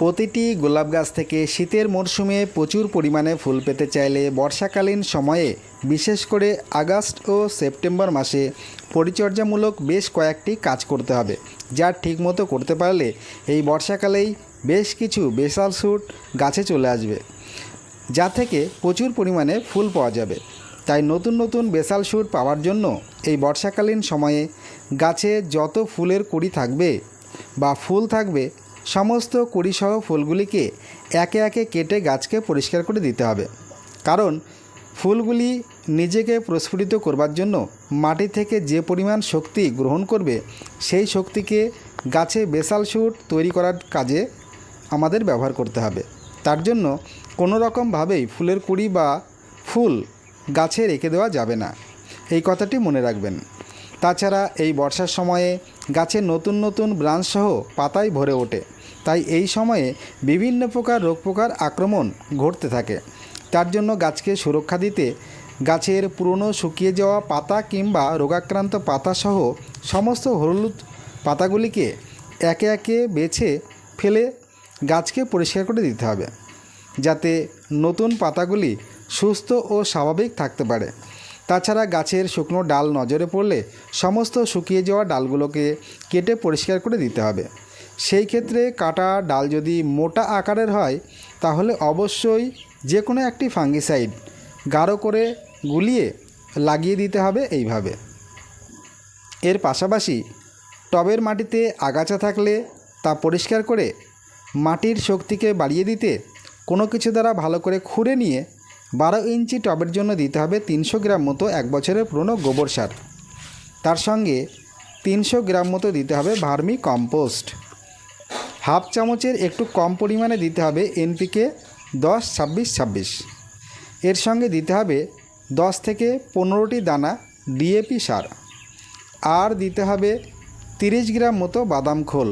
প্রতিটি গোলাপ গাছ থেকে শীতের মরশুমে প্রচুর পরিমাণে ফুল পেতে চাইলে বর্ষাকালীন সময়ে, বিশেষ করে আগস্ট ও সেপ্টেম্বর মাসে, পরিচর্যামূলক বেশ কয়েকটি কাজ করতে হবে, যা ঠিকমতো করতে পারলে এই বর্ষাকালেই বেশ কিছু বেসাল স্যুট গাছে চলে আসবে, যা থেকে প্রচুর পরিমাণে ফুল পাওয়া যাবে। তাই নতুন নতুন বেসাল শুট পাওয়ার জন্য এই বর্ষাকালীন সময়ে গাছে যত ফুলের কুড়ি থাকবে বা ফুল থাকবে সমস্ত কুড়িসহ ফুলগুলিকে একে একে কেটে গাছকে পরিষ্কার করে দিতে হবে। কারণ, ফুলগুলি নিজেকে প্রস্ফুটিত করবার জন্য মাটি থেকে যে পরিমাণ শক্তি গ্রহণ করবে, সেই শক্তিকে গাছে বেসাল শুট তৈরি করার কাজে আমাদের ব্যবহার করতে হবে। তার জন্য কোনো রকমভাবেই ফুলের কুড়ি বা ফুল গাছে রেখে দেওয়া যাবে না। এই কথাটি মনে রাখবেন। তাছাড়া এই বর্ষার সময়ে গাছে নতুন নতুন ব্রাঞ্চসহ পাতায় ভরে ওঠে। তাই এই সময়ে বিভিন্ন প্রকার রোগ পোকার আক্রমণ ঘটতে থাকে। তার জন্য গাছকে সুরক্ষা দিতে গাছের পুরনো শুকিয়ে যাওয়া পাতা কিংবা রোগাক্রান্ত পাতাসহ সমস্ত হলুদ পাতাগুলিকে একে একে বেছে ফেলে গাছকে পরিষ্কার করে দিতে হবে, যাতে নতুন পাতাগুলি সুস্থ ও স্বাভাবিক থাকতে পারে। তাছাড়া গাছের শুকনো ডাল নজরে পড়লে সমস্ত শুকিয়ে যাওয়া ডালগুলোকে কেটে পরিষ্কার করে দিতে হবে। সেই ক্ষেত্রে কাটা ডাল যদি মোটা আকারের হয়, তাহলে অবশ্যই যে কোনো একটি ফাঙ্গিসাইড গাঢ় করে গুলিয়ে লাগিয়ে দিতে হবে এইভাবে। এর পাশাপাশি টবের মাটিতে আগাছা থাকলে তা পরিষ্কার করে মাটির শক্তিকে বাড়িয়ে দিতে কোনো কিছু দ্বারা ভালো করে খুঁড়ে নিয়ে বারো ইঞ্চি টবের জন্য দিতে হবে তিনশো গ্রাম মতো এক বছরের পুরনো গোবর সার। তার সঙ্গে তিনশো গ্রাম মতো দিতে হবে ভার্মি কম্পোস্ট। হাফ চামচের একটু কম পরিমাণে দিতে হবে এনপিকে দশ, ছাব্বিশ ছাব্বিশ। এর সঙ্গে দিতে হবে দশ থেকে পনেরোটি দানা ডিএপি সার। আর দিতে হবে তিরিশ গ্রাম মতো বাদাম খোল।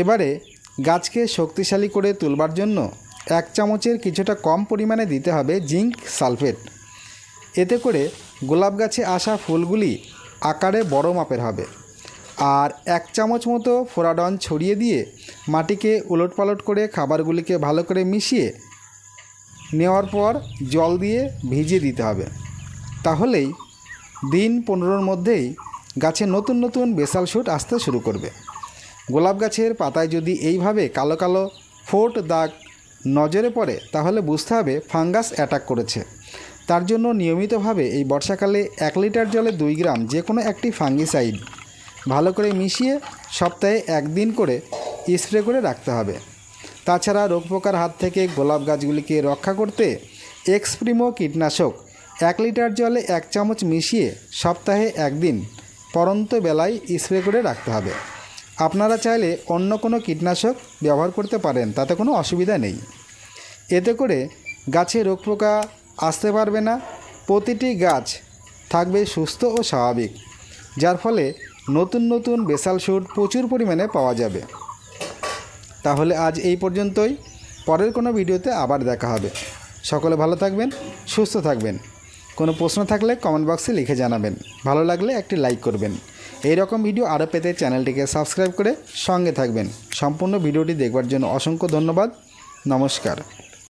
এবারে গাছকে শক্তিশালী করে তুলবার জন্য এক চামচের কিছুটা কম পরিমাণে দিতে হবে জিঙ্ক সালফেট। এতে করে গোলাপ গাছে আসা ফুলগুলি আকারে বড় মাপের হবে। আর এক চামচ মতো ফোরাডন ছড়িয়ে দিয়ে মাটিকে উলটপালট করে খাবারগুলিকে ভালো করে মিশিয়ে নেওয়ার পর জল দিয়ে ভিজিয়ে দিতে হবে। তাহলেই দিন পনেরোর মধ্যেই গাছে নতুন নতুন বেসাল শুট আসতে শুরু করবে। গোলাপ গাছের পাতায় যদি এইভাবে কালো কালো ফোট দাগ নজরে পড়ে, তাহলে বুঝতে হবে ফাঙ্গাস অ্যাটাক করেছে। তার জন্য নিয়মিতভাবে এই বর্ষাকালে এক লিটার জলে দুই গ্রাম যে কোনো একটি ফাঙ্গিসাইড ভালো করে মিশিয়ে সপ্তাহে একদিন করে স্প্রে করে রাখতে হবে। তাছাড়া রোগ পোকার হাত থেকে গোলাপ গাছগুলিকে রক্ষা করতে এক্সপ্রিমো কীটনাশক এক লিটার জলে এক চামচ মিশিয়ে সপ্তাহে একদিন পরন্ত বেলায় স্প্রে করে রাখতে হবে। আপনারা চাইলে অন্য কোনো কীটনাশক ব্যবহার করতে পারেন, তাতে কোনো অসুবিধা নেই। এতে করে গাছে রোগ পোকা আসতে পারবে না। প্রতিটি গাছ থাকবে সুস্থ ও স্বাভাবিক, যার ফলে নতুন নতুন বেসাল শুট প্রচুর পরিমাণে পাওয়া যাবে। তাহলে আজ এই পর্যন্তই। পরের কোনো ভিডিওতে আবার দেখা হবে। সকলে ভালো থাকবেন, সুস্থ থাকবেন। কোনো প্রশ্ন থাকলে কমেন্ট বক্সে লিখে জানাবেন। ভালো লাগলে একটি লাইক করবেন। এই রকম ভিডিও আরও পেতে চ্যানেলটিকে সাবস্ক্রাইব করে সঙ্গে থাকবেন। সম্পূর্ণ ভিডিওটি দেখবার জন্য অসংখ্য ধন্যবাদ। নমস্কার।